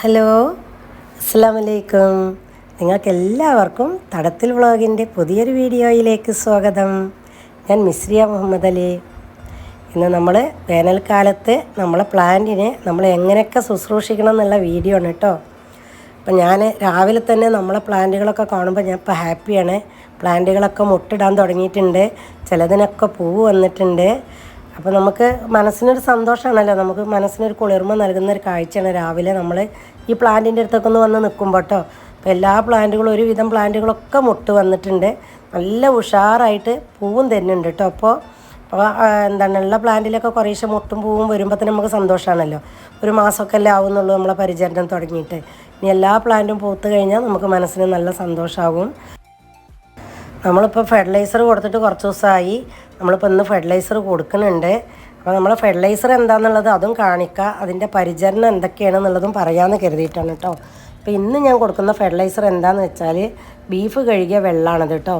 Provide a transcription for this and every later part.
Hello അസ്സാമലൈക്കും നിങ്ങൾക്ക് എല്ലാവർക്കും തടത്തിൽ വ്ളോഗിന്റെ പുതിയൊരു വീഡിയോയിലേക്ക് സ്വാഗതം. ഞാൻ മിസ്രിയ മുഹമ്മദ് അലി. ഇന്ന് നമ്മൾ വേനൽക്കാലത്ത് നമ്മളെ പ്ലാന്റിനെ നമ്മൾ എങ്ങനെയൊക്കെ ശുശ്രൂഷിക്കണം എന്നുള്ള വീഡിയോ ആണ് കേട്ടോ. അപ്പം ഞാൻ രാവിലെ തന്നെ നമ്മളെ പ്ലാന്റുകളൊക്കെ കാണുമ്പോൾ ഞാൻ ഇപ്പോൾ ഹാപ്പിയാണ്. പ്ലാന്റുകളൊക്കെ മുട്ടിടാൻ തുടങ്ങിയിട്ടുണ്ട്. ചിലതിനൊക്കെ പൂവ് വന്നിട്ടുണ്ട്. അപ്പോൾ നമുക്ക് മനസ്സിനൊരു സന്തോഷമാണല്ലോ നമുക്ക് മനസ്സിനൊരു കുളിർമ നൽകുന്ന ഒരു കാഴ്ചയാണ് രാവിലെ നമ്മൾ ഈ പ്ലാന്റിന്റെ അടുത്തൊക്കെ ഒന്ന് വന്ന് നിൽക്കുമ്പോൾ കേട്ടോ അപ്പോൾ എല്ലാ പ്ലാന്റുകളും ഒരുവിധം പ്ലാന്റുകളൊക്കെ മുട്ട് വന്നിട്ടുണ്ട്. നല്ല ഉഷാറായിട്ട് പൂവും തന്നെയുണ്ട് കേട്ടോ അപ്പോൾ അപ്പോൾ എന്താണ് ഉള്ള പ്ലാന്റിലൊക്കെ കുറേശ്ശെ മുട്ടും പൂവും വരുമ്പോൾ തന്നെ നമുക്ക് സന്തോഷമാണല്ലോ ഒരു മാസമൊക്കെ അല്ലേ ആവുന്നുള്ളൂ നമ്മളെ പരിചരണം തുടങ്ങിയിട്ട്. ഇനി എല്ലാ പ്ലാന്റും പൂത്ത് കഴിഞ്ഞാൽ നമുക്ക് മനസ്സിന് നല്ല സന്തോഷമാകും നമ്മളിപ്പോൾ ഫെർട്ടിലൈസർ കൊടുത്തിട്ട് കുറച്ച് ദിവസമായി നമ്മളിപ്പോൾ ഇന്ന് ഫെർട്ടിലൈസർ കൊടുക്കുന്നുണ്ട്. അപ്പോൾ നമ്മൾ ഫെർട്ടിലൈസർ എന്താണെന്നുള്ളത് അതും കാണിക്കുക അതിന്റെ പരിചരണം എന്തൊക്കെയാണെന്നുള്ളതും പറയാമെന്ന് കരുതിയിട്ടാണ് കേട്ടോ അപ്പോൾ ഇന്ന് ഞാൻ കൊടുക്കുന്ന ഫെർട്ടിലൈസർ എന്താണെന്ന് വെച്ചാൽ ബീഫ് കഴുകിയ വെള്ളമാണത് കേട്ടോ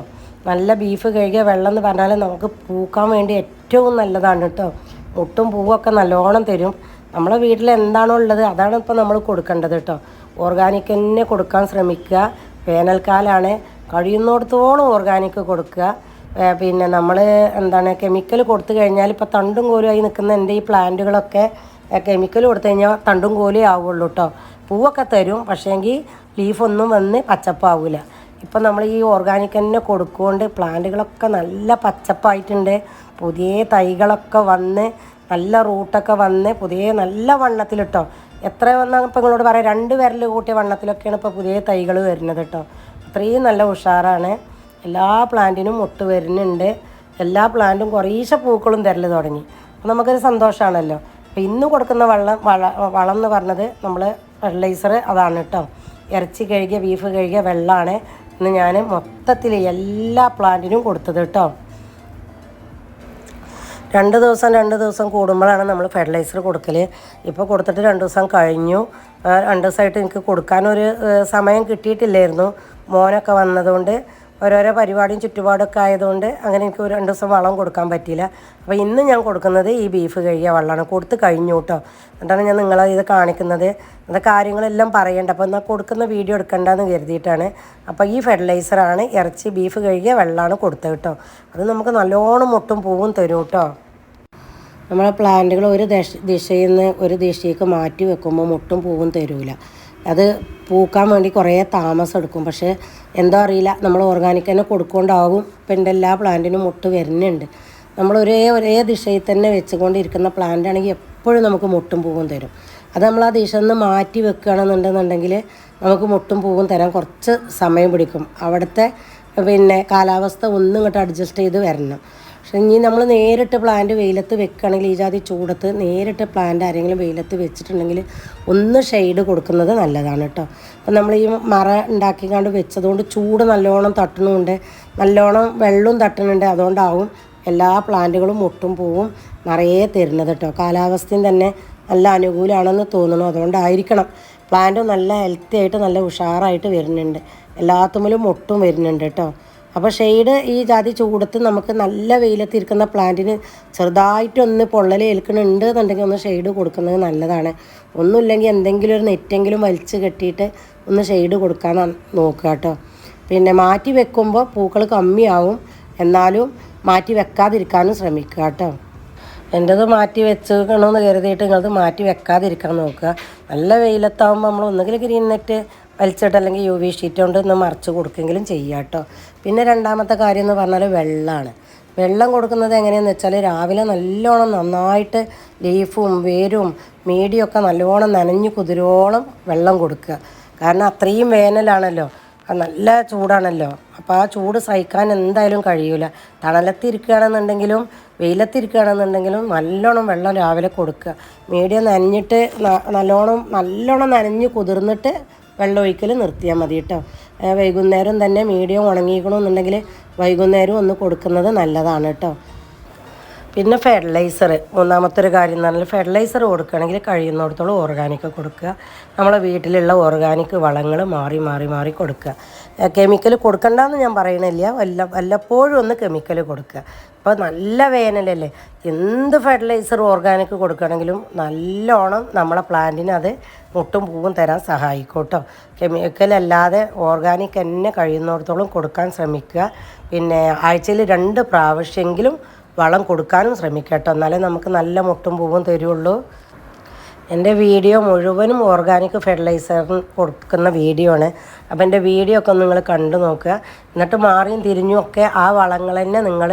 നല്ല ബീഫ് കഴുകിയ വെള്ളം എന്ന് പറഞ്ഞാൽ നമുക്ക് പൂക്കാൻ വേണ്ടി ഏറ്റവും നല്ലതാണ് കേട്ടോ മുട്ടും പൂവൊക്കെ നല്ലോണം തരും. നമ്മളെ വീട്ടിൽ എന്താണോ ഉള്ളത് അതാണ് ഇപ്പോൾ നമ്മൾ കൊടുക്കേണ്ടത് കേട്ടോ ഓർഗാനിക് തന്നെ കൊടുക്കാൻ ശ്രമിക്കുക. വേനൽക്കാലമാണ് കഴിയുന്നിടത്തോളം ഓർഗാനിക് കൊടുക്കുക. പിന്നെ നമ്മൾ എന്താണ് കെമിക്കൽ കൊടുത്തു കഴിഞ്ഞാൽ ഇപ്പോൾ തണ്ടും കോലുമായി നിൽക്കുന്ന എന്റെ ഈ പ്ലാന്റുകളൊക്കെ കെമിക്കൽ കൊടുത്തു കഴിഞ്ഞാൽ തണ്ടും കോലേ ആവുള്ളൂ കേട്ടോ പൂവൊക്കെ തരും പക്ഷേങ്കിൽ ലീഫൊന്നും വന്ന് പച്ചപ്പാവില്ല ഇപ്പം നമ്മൾ ഈ ഓർഗാനിക് തന്നെ കൊടുക്കുകൊണ്ട് പ്ലാന്റുകളൊക്കെ നല്ല പച്ചപ്പായിട്ടുണ്ട്. പുതിയ തൈകളൊക്കെ വന്ന് നല്ല റൂട്ടൊക്കെ വന്ന് പുതിയ നല്ല വണ്ണത്തിലിട്ടോ എത്ര വന്നാൽ ഇപ്പം നിങ്ങളോട് പറയാം രണ്ട് വിരൽ കൂട്ടിയ വണ്ണത്തിലൊക്കെയാണ് ഇപ്പോൾ പുതിയ തൈകൾ വരുന്നത് കേട്ടോ അത്രയും നല്ല ഉഷാറാണ്. എല്ലാ പ്ലാന്റിനും മുട്ട് വരുന്നുണ്ട്. എല്ലാ പ്ലാന്റും കുറേശ്ശെ പൂക്കളും തരൽ തുടങ്ങി. അപ്പോൾ നമുക്കൊരു സന്തോഷമാണല്ലോ അപ്പോൾ ഇന്ന് കൊടുക്കുന്ന വെള്ളം വള വളം എന്ന് പറഞ്ഞത് നമ്മൾ ഫെർട്ടിലൈസർ അതാണ് കേട്ടോ ഇറച്ചി കഴുകിയ ബീഫ് കഴുകിയ വെള്ളമാണ് ഇന്ന് ഞാൻ മൊത്തത്തിൽ എല്ലാ പ്ലാന്റിനും കൊടുത്തത് കേട്ടോ രണ്ട് ദിവസം രണ്ട് ദിവസം കൂടുമ്പോഴാണ് നമ്മൾ ഫെർട്ടിലൈസർ കൊടുക്കൽ ഇപ്പോൾ കൊടുത്തിട്ട് രണ്ട് ദിവസം കഴിഞ്ഞു. രണ്ട് ദിവസമായിട്ട് എനിക്ക് കൊടുക്കാനൊരു സമയം കിട്ടിയിട്ടില്ലായിരുന്നു. മോനൊക്കെ വന്നതുകൊണ്ട് ഓരോരോ പരിപാടിയും ചുറ്റുപാടൊക്കെ ആയതുകൊണ്ട് അങ്ങനെ എനിക്ക് ഒരു രണ്ട് ദിവസം വളം കൊടുക്കാൻ പറ്റിയില്ല. അപ്പോൾ ഇന്ന് ഞാൻ കൊടുക്കുന്നത് ഈ ബീഫ് കഴുകിയ വെള്ളമാണ് കൊടുത്ത് കഴിഞ്ഞു കേട്ടോ എന്നിട്ടാണ് ഞാൻ നിങ്ങളെ ഇത് കാണിക്കുന്നത്. അത് കാര്യങ്ങളെല്ലാം പറയേണ്ട. അപ്പോൾ എന്നാൽ കൊടുക്കുന്ന വീഡിയോ എടുക്കണ്ടെന്ന് കരുതിയിട്ടാണ്. അപ്പോൾ ഈ ഫെർട്ടിലൈസറാണ് ഇറച്ചി ബീഫ് കഴുകിയ വെള്ളമാണ് കൊടുത്തത് കേട്ടോ അത് നമുക്ക് നല്ലോണം മുട്ടും പൂവും തരും കേട്ടോ നമ്മളെ പ്ലാന്റുകൾ ഒരു ദശ ദിശയിൽ നിന്ന് ഒരു ദിശയിലേക്ക് മാറ്റി വെക്കുമ്പോൾ മുട്ടും പൂവും തരൂല. അത് പൂക്കാൻ വേണ്ടി കുറേ താമസം എടുക്കും. പക്ഷേ എന്തോ അറിയില്ല. നമ്മൾ ഓർഗാനിക് തന്നെ കൊടുക്കൊണ്ടാവും ഇപ്പം എന്റെ എല്ലാ പ്ലാന്റിനും മുട്ട് വരുന്നുണ്ട്. നമ്മൾ ഒരേ ഒരേ ദിശയിൽ തന്നെ വെച്ചുകൊണ്ടിരിക്കുന്ന പ്ലാന്റ് ആണെങ്കിൽ എപ്പോഴും നമുക്ക് മുട്ടും പൂവും തരും. അത് നമ്മൾ ആ ദിശ നിന്ന് മാറ്റി വെക്കുകയാണെന്നുണ്ടെന്നുണ്ടെങ്കിൽ നമുക്ക് മുട്ടും പൂവും തരാൻ കുറച്ച് സമയം പിടിക്കും. അവിടുത്തെ പിന്നെ കാലാവസ്ഥ ഒന്നും ഇങ്ങോട്ട് അഡ്ജസ്റ്റ് ചെയ്ത് വരണം. പക്ഷെ ഇനി നമ്മൾ നേരിട്ട് പ്ലാന്റ് വെയിലത്ത് വെക്കുകയാണെങ്കിൽ ഈ ജാതി ചൂടത്ത് നേരിട്ട് പ്ലാന്റ് ആരെങ്കിലും വെയിലത്ത് വെച്ചിട്ടുണ്ടെങ്കിൽ ഒന്ന് ഷെയ്ഡ് കൊടുക്കുന്നത് നല്ലതാണ് കേട്ടോ. അപ്പം നമ്മൾ ഈ മറ ഉണ്ടാക്കിക്കാണ്ട് വെച്ചതുകൊണ്ട് ചൂട് നല്ലോണം തട്ടണമുണ്ട് നല്ലോണം വെള്ളവും തട്ടണുണ്ട് അതുകൊണ്ടാവും എല്ലാ പ്ലാന്റുകളും മുട്ടും പൂവും നിറയെ തരുന്നത് കേട്ടോ. കാലാവസ്ഥയും തന്നെ നല്ല അനുകൂലമാണെന്ന് തോന്നുന്നു. അതുകൊണ്ടായിരിക്കണം പ്ലാന്റ് നല്ല ഹെൽത്തി ആയിട്ട് നല്ല ഉഷാറായിട്ട് വരുന്നുണ്ട്. എല്ലാത്തുമ്മിലും മുട്ടും വരുന്നുണ്ട് കേട്ടോ. അപ്പോൾ ഷെയ്ഡ് ഈ ജാതി ചൂടത്ത് നമുക്ക് നല്ല വെയിലത്തിരിക്കുന്ന പ്ലാന്റിന് ചെറുതായിട്ടൊന്ന് പൊള്ളൽ ഏൽക്കുന്നുണ്ട് എന്നുണ്ടെങ്കിൽ ഒന്ന് ഷെയ്ഡ് കൊടുക്കുന്നത് നല്ലതാണ്. ഒന്നുമില്ലെങ്കിൽ എന്തെങ്കിലും ഒരു നെറ്റെങ്കിലും വലിച്ച് കെട്ടിയിട്ട് ഒന്ന് ഷെയ്ഡ് കൊടുക്കാൻ നോക്കുക കേട്ടോ. പിന്നെ മാറ്റി വെക്കുമ്പോൾ പൂക്കൾ കമ്മിയാവും. എന്നാലും മാറ്റി വെക്കാതിരിക്കാനും ശ്രമിക്കുക കേട്ടോ. എന്റെത് മാറ്റി വെച്ചേക്കണമെന്ന് കരുതിയിട്ട് നിങ്ങളത് മാറ്റി വെക്കാതിരിക്കാൻ നോക്കുക. നല്ല വെയിലത്താവുമ്പോൾ നമ്മൾ ഒന്നുകിൽ ഗ്രീൻ നെറ്റ് വലിച്ചിട്ട് അല്ലെങ്കിൽ യു വി ഷീറ്റ് കൊണ്ട് ഒന്ന് മറച്ച് കൊടുക്കെങ്കിലും ചെയ്യുക കേട്ടോ പിന്നെ രണ്ടാമത്തെ കാര്യം എന്ന് പറഞ്ഞാൽ വെള്ളമാണ് വെള്ളം കൊടുക്കുന്നത് എങ്ങനെയാണെന്ന് വെച്ചാൽ രാവിലെ നല്ലോണം നന്നായിട്ട് ലീഫും വേരും മീഡിയൊക്കെ നല്ലോണം നനഞ്ഞു കുതിരോളം വെള്ളം കൊടുക്കുക. കാരണം അത്രയും വേനലാണല്ലോ. നല്ല ചൂടാണല്ലോ. അപ്പോൾ ആ ചൂട് സഹിക്കാൻ എന്തായാലും കഴിയൂല. തണലത്തിരിക്കുകയാണെന്നുണ്ടെങ്കിലും വെയിലത്തിരിക്കുകയാണെന്നുണ്ടെങ്കിലും നല്ലോണം വെള്ളം രാവിലെ കൊടുക്കുക. മീഡിയം നനഞ്ഞിട്ട് നല്ലോണം നല്ലോണം നനഞ്ഞ് കുതിർന്നിട്ട് വെള്ളം ഒഴിക്കൽ നിർത്തിയാൽ മതി കേട്ടോ. വൈകുന്നേരം തന്നെ മീഡിയം ഉണങ്ങിക്കണമെന്നുണ്ടെങ്കിൽ വൈകുന്നേരം ഒന്ന് കൊടുക്കുന്നത് നല്ലതാണ് കേട്ടോ. പിന്നെ ഫെർട്ടിലൈസർ മൂന്നാമത്തെ ഒരു കാര്യം എന്ന് പറഞ്ഞാൽ ഫെർട്ടിലൈസർ കൊടുക്കുകയാണെങ്കിൽ കഴിയുന്നിടത്തോളം ഓർഗാനിക് കൊടുക്കുക. നമ്മളെ വീട്ടിലുള്ള ഓർഗാനിക് വളങ്ങൾ മാറി മാറി മാറി കൊടുക്കുക. കെമിക്കൽ കൊടുക്കണ്ടെന്ന് ഞാൻ പറയണില്ല. വല്ല വല്ലപ്പോഴും ഒന്ന് കെമിക്കൽ കൊടുക്കുക. ഇപ്പോൾ നല്ല വേനലല്ലേ. എന്ത് ഫെർട്ടിലൈസർ ഓർഗാനിക് കൊടുക്കുകയാണെങ്കിലും നല്ലോണം നമ്മളെ പ്ലാന്റിന് അത് മുട്ടും പൂവും തരാൻ സഹായിക്കും കേട്ടോ കെമിക്കൽ അല്ലാതെ ഓർഗാനിക് തന്നെ കഴിയുന്നിടത്തോളം കൊടുക്കാൻ ശ്രമിക്കുക. പിന്നെ ആഴ്ചയിൽ രണ്ട് പ്രാവശ്യമെങ്കിലും വളം കൊടുക്കാനും ശ്രമിക്കുക കേട്ടോ എന്നാലേ നമുക്ക് നല്ല മുട്ടും പൂവും തരുള്ളൂ. എന്റെ വീഡിയോ മുഴുവനും ഓർഗാനിക് ഫെർട്ടിലൈസർ കൊടുക്കുന്ന വീഡിയോ ആണ്. അപ്പോൾ എന്റെ വീഡിയോ ഒക്കെ നിങ്ങൾ കണ്ടു നോക്കുക. എന്നിട്ട് മാറിയും തിരിഞ്ഞും ഒക്കെ ആ വളങ്ങൾ തന്നെ നിങ്ങൾ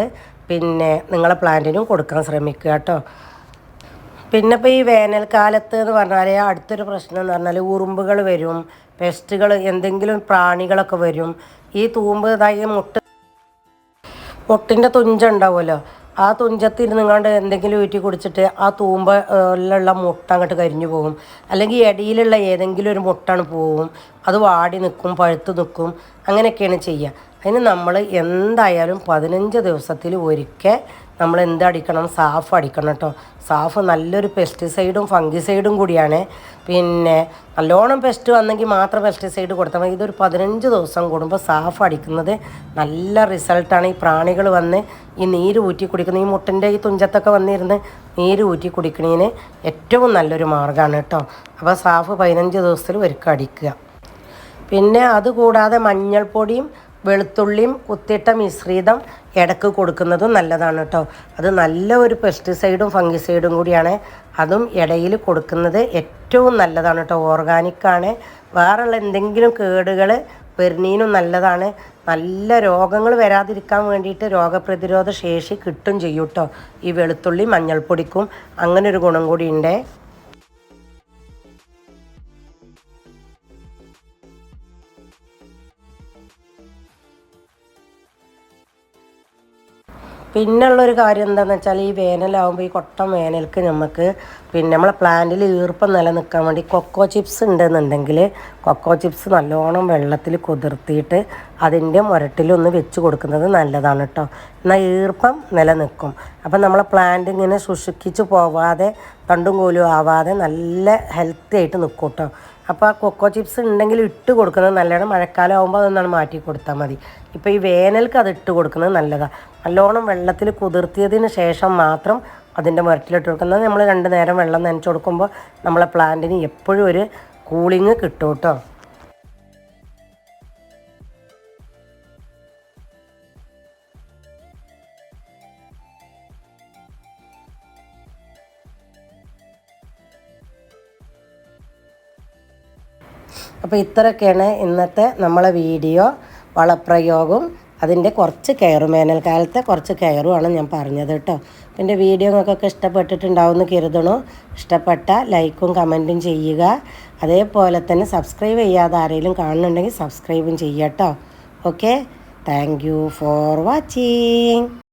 പിന്നെ നിങ്ങളെ പ്ലാന്റിനും കൊടുക്കാൻ ശ്രമിക്കുക കേട്ടോ. പിന്നെ ഇപ്പോൾ ഈ വേനൽക്കാലത്ത് എന്ന് പറഞ്ഞാൽ അടുത്തൊരു പ്രശ്നം എന്ന് പറഞ്ഞാൽ ഉറുമ്പുകൾ വരും പെസ്റ്റുകൾ എന്തെങ്കിലും പ്രാണികളൊക്കെ വരും. ഈ തൂമ്പ് ഇതായി മുട്ട് മുട്ടിന്റെ തുഞ്ച ആ തുഞ്ചത്തിരുന്നുങ്ങാണ്ട് എന്തെങ്കിലും ഊറ്റി കുടിച്ചിട്ട് ആ തൂമ്പിലുള്ള മുട്ട അങ്ങോട്ട് കരിഞ്ഞു പോകും. അല്ലെങ്കിൽ ഇടയിലുള്ള ഏതെങ്കിലും ഒരു മുട്ടാണ് പോവും. അത് വാടി നിൽക്കും പഴുത്ത് നിൽക്കും അങ്ങനെയൊക്കെയാണ് ചെയ്യുക. അതിന് നമ്മൾ എന്തായാലും പതിനഞ്ച് ദിവസത്തിൽ ഒരിക്കൽ നമ്മൾ എന്തടിക്കണം സാഫ് അടിക്കണം കേട്ടോ സാഫ് നല്ലൊരു പെസ്റ്റിസൈഡും ഫംഗിസൈഡും കൂടിയാണ്. പിന്നെ നല്ലോണം പെസ്റ്റ് വന്നെങ്കിൽ മാത്രം പെസ്റ്റിസൈഡ് കൊടുത്താൽ മതി. ഇതൊരു പതിനഞ്ച് ദിവസം കൂടുമ്പോൾ സാഫ് അടിക്കുന്നത് നല്ല റിസൾട്ടാണ് ഈ പ്രാണികൾ വന്ന് ഈ നീര് ഊറ്റി കുടിക്കുന്ന ഈ മുട്ടിന്റെ ഈ തുഞ്ചത്തൊക്കെ വന്നിരുന്ന് നീര് ഊറ്റി കുടിക്കുന്നതിന് ഏറ്റവും നല്ലൊരു മാർഗമാണ് കേട്ടോ അപ്പോൾ സാഫ് പതിനഞ്ച് ദിവസത്തിൽ ഒരുക്കം അടിക്കുക. പിന്നെ അതുകൂടാതെ മഞ്ഞൾപ്പൊടിയും വെളുത്തുള്ളിയും കുത്തിട്ട മിശ്രിതം ഇടയ്ക്ക് കൊടുക്കുന്നതും നല്ലതാണ് കേട്ടോ. അത് നല്ല ഒരു പെസ്റ്റിസൈഡും ഫംഗിസൈഡും കൂടിയാണ്. അതും ഇടയിൽ കൊടുക്കുന്നത് ഏറ്റവും നല്ലതാണ് കേട്ടോ. ഓർഗാനിക്കാണ് വേറെയുള്ള എന്തെങ്കിലും കേടുകൾ വരുന്നതിനും നല്ലതാണ്. നല്ല രോഗങ്ങൾ വരാതിരിക്കാൻ വേണ്ടിയിട്ട് രോഗപ്രതിരോധ ശേഷി കിട്ടും ചെയ്യും കേട്ടോ. ഈ വെളുത്തുള്ളി മഞ്ഞൾപ്പൊടിക്കും അങ്ങനെ ഒരു ഗുണം കൂടി ഉണ്ട്. പിന്നുള്ളൊരു കാര്യം എന്താണെന്ന് വെച്ചാൽ ഈ വേനലാകുമ്പോൾ ഈ കൊട്ടം വേനൽക്ക് നമുക്ക് പിന്നെ നമ്മളെ പ്ലാന്റിൽ ഈർപ്പം നിലനിൽക്കാൻ വേണ്ടി കൊക്കോ ചിപ്സ് ഉണ്ടെന്നുണ്ടെങ്കിൽ കൊക്കോ ചിപ്സ് നല്ലോണം വെള്ളത്തിൽ കുതിർത്തിയിട്ട് അതിന്റെ മുരട്ടിലൊന്ന് വെച്ച് കൊടുക്കുന്നത് നല്ലതാണ് കേട്ടോ. എന്നാൽ ഈർപ്പം നിലനിൽക്കും. അപ്പം നമ്മളെ പ്ലാന്റ് ഇങ്ങനെ ശുഷിക്കിച്ച് പോവാതെ തണ്ടും കോലും ആവാതെ നല്ല ഹെൽത്തി ആയിട്ട് നിൽക്കും കേട്ടോ. അപ്പോൾ ആ കൊക്കോ ചിപ്സ് ഉണ്ടെങ്കിൽ ഇട്ട് കൊടുക്കുന്നത് നല്ലതാണ്. മഴക്കാലം ആകുമ്പോൾ അതൊന്നാണ് മാറ്റി കൊടുത്താൽ മതി. ഇപ്പോൾ ഈ വേനൽക്ക് അത് ഇട്ട് കൊടുക്കുന്നത് നല്ലതാണ് നല്ലോണം വെള്ളത്തിൽ കുതിർത്തിയതിന് ശേഷം മാത്രം അതിന്റെ മുരട്ടിലിട്ട് കൊടുക്കുന്നത്. നമ്മൾ രണ്ട് നേരം വെള്ളം നനച്ച് കൊടുക്കുമ്പോൾ നമ്മളെ പ്ലാന്റിന് എപ്പോഴും ഒരു കൂളിങ് കിട്ടും കേട്ടോ അപ്പോൾ ഇത്രയൊക്കെയാണ് ഇന്നത്തെ നമ്മളെ വീഡിയോ വളപ്രയോഗവും. അതിന്റെ കുറച്ച് കെയറും വേനൽക്കാലത്തെ കുറച്ച് കെയറുമാണ് ഞാൻ പറഞ്ഞത് കേട്ടോ. എന്റെ വീഡിയോ നിങ്ങൾക്കൊക്കെ ഇഷ്ടപ്പെട്ടിട്ടുണ്ടാവുമെന്ന് കരുതണു. ഇഷ്ടപ്പെട്ട ലൈക്കും കമന്റും ചെയ്യുക. അതേപോലെ തന്നെ സബ്സ്ക്രൈബ് ചെയ്യാതെ ആരെങ്കിലും കാണുന്നുണ്ടെങ്കിൽ സബ്സ്ക്രൈബും ചെയ്യാം കേട്ടോ. Okay? Thank you for watching.